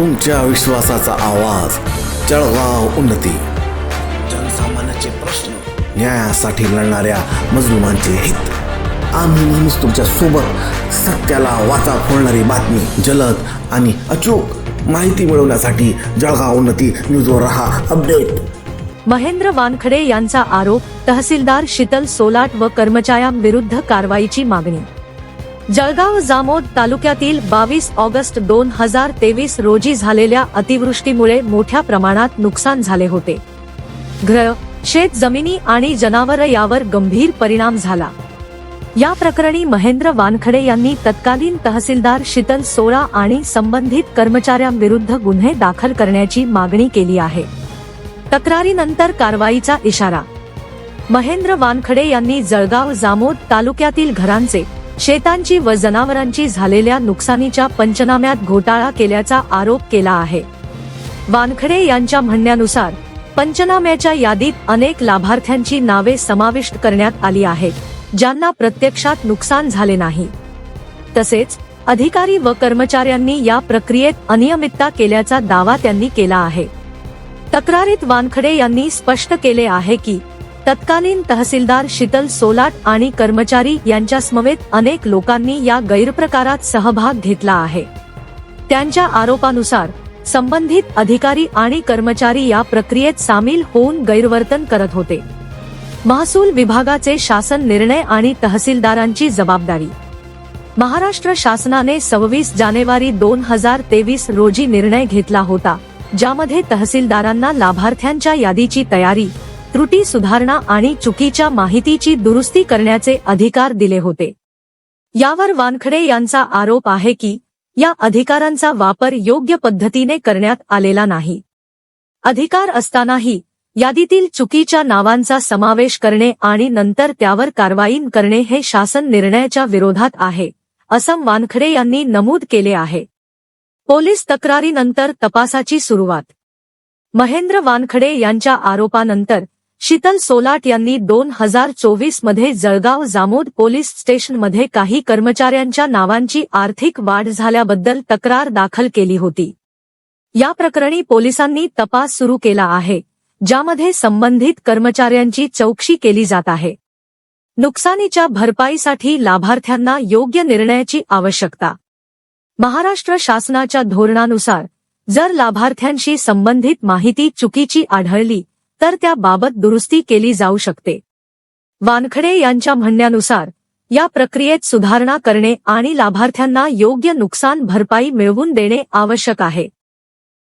तुमच्या विश्वासाचा आवाज जळगाव उन्नती. जनसामान्याचे प्रश्न. न्यायासाठी लढणाऱ्या मजलुमांचे हित. आम्ही नेहमीच तुमच्यासोबत सत्याला वाचा फोडणारी बातमी जलद आणि अचूक माहिती मिळवण्यासाठी जळगाव उन्नती न्यूजवर रहा अपडेट. महेंद्र वानखडे यांचा आरोप तहसीलदार शीतल सोलाट व कर्मचाऱ्यांविरुद्ध कारवाईची मागणी. जळगाव जामोद तालुक्यातील बावीस ऑगस्ट दोन हजार तेवीस रोजी झालेल्या अतिवृष्टीमुळे मोठ्या प्रमाणात नुकसान झाले होते. घर शेत जमिनी आणि जनावर यावर गंभीर परिणाम झाला. या प्रकरणी महेंद्र वानखडे यांनी तत्कालीन तहसीलदार शीतल सोळा आणि संबंधित कर्मचाऱ्यांविरुद्ध गुन्हे दाखल करण्याची मागणी केली आहे. तक्रारीनंतर कारवाईचा इशारा. महेंद्र वानखडे यांनी जळगाव जामोद तालुक्यातील घरांचे शेतांची व जनावरांची झालेल्या नुकसानीच्या पंचनाम्यात घोटाळा केल्याचा आरोप केला आहे. वानखडे यांच्या म्हणण्यानुसार पंचनाम्याच्या यादीत अनेक लाभार्थ्यांची नावे समाविष्ट करण्यात आली आहेत ज्यांना प्रत्यक्षात नुकसान झाले नाही. तसेच अधिकारी व कर्मचाऱ्यांनी या प्रक्रियेत अनियमितता केल्याचा दावा त्यांनी केला आहे. तक्रारीत वानखडे यांनी स्पष्ट केले आहे की तत्कालीन तहसीलदार शीतल सोलाट आणि कर्मचारी यांच्या समवेत अनेक लोकांनी या गैरप्रकारात सहभाग घेतला आहे. त्यांच्या आरोपानुसार संबंधित अधिकारी आणि कर्मचारी या प्रक्रियेत सामील होऊन गैरवर्तन करत होते. महसूल विभागाचे शासन निर्णय आणि तहसीलदारांची जबाबदारी. महाराष्ट्र शासनाने सव्वीस जानेवारी दोन हजार तेवीस रोजी निर्णय घेतला होता ज्यामध्ये तहसीलदारांना लाभार्थ्यांच्या यादीची तयारी त्रुटी सुधारणा आणि चुकीच्या माहितीची दुरुस्ती करण्याचे अधिकार दिले होते. यावर वानखडे यांचा आरोप आहे की या अधिकारांचा वापर योग्य पद्धतीने करण्यात आलेला नाही. अधिकार असतानाही यादीतील चुकीच्या नावांचा समावेश करणे आणि नंतर त्यावर कारवाई करणे हे शासन निर्णयाच्या विरोधात आहे असं वानखडे यांनी नमूद केले आहे. पोलीस तक्रारीनंतर तपासाची सुरुवात. महेंद्र वानखडे यांच्या आरोपानंतर शीतल सोलाट यांनी दोन हजार चोवीसमध्ये जळगाव जामोद पोलीस स्टेशनमध्ये काही कर्मचाऱ्यांच्या नावांची आर्थिक वाढ झाल्याबद्दल तक्रार दाखल केली होती. या प्रकरणी पोलिसांनी तपास सुरू केला आहे ज्यामध्ये संबंधित कर्मचाऱ्यांची चौकशी केली जात आहे. नुकसानीच्या भरपाईसाठी लाभार्थ्यांना योग्य निर्णयाची आवश्यकता. महाराष्ट्र शासनाच्या धोरणानुसार जर लाभार्थ्यांशी संबंधित माहिती चुकीची आढळली तर त्याबाबत दुरुस्ती केली जाऊ शकते. वानखडे यांच्या म्हणण्यानुसार या प्रक्रियेत सुधारणा करणे आणि लाभार्थ्यांना योग्य नुकसान भरपाई मिळवून देणे आवश्यक आहे.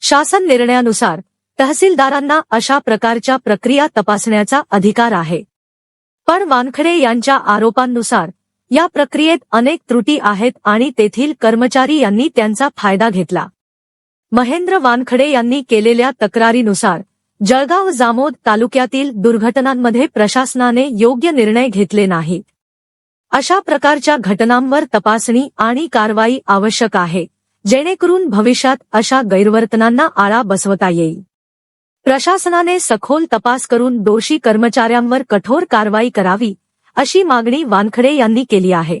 शासन निर्णयानुसार तहसीलदारांना अशा प्रकारच्या प्रक्रिया तपासण्याचा अधिकार आहे. पण वानखडे यांच्या आरोपांनुसार या प्रक्रियेत अनेक त्रुटी आहेत आणि तेथील कर्मचारी यांनी त्यांचा फायदा घेतला. महेंद्र वानखडे यांनी केलेल्या तक्रारीनुसार जळगाव जामोद तालुक्यातील दुर्घटनांमध्ये प्रशासनाने योग्य निर्णय घेतले नाहीत. अशा प्रकारच्या घटनांवर तपासणी आणि कारवाई आवश्यक आहे जेणेकरून भविष्यात अशा गैरवर्तनांना आळा बसवता येईल. प्रशासनाने सखोल तपास करून दोषी कर्मचाऱ्यांवर कठोर कारवाई करावी अशी मागणी वानखडे यांनी केली आहे.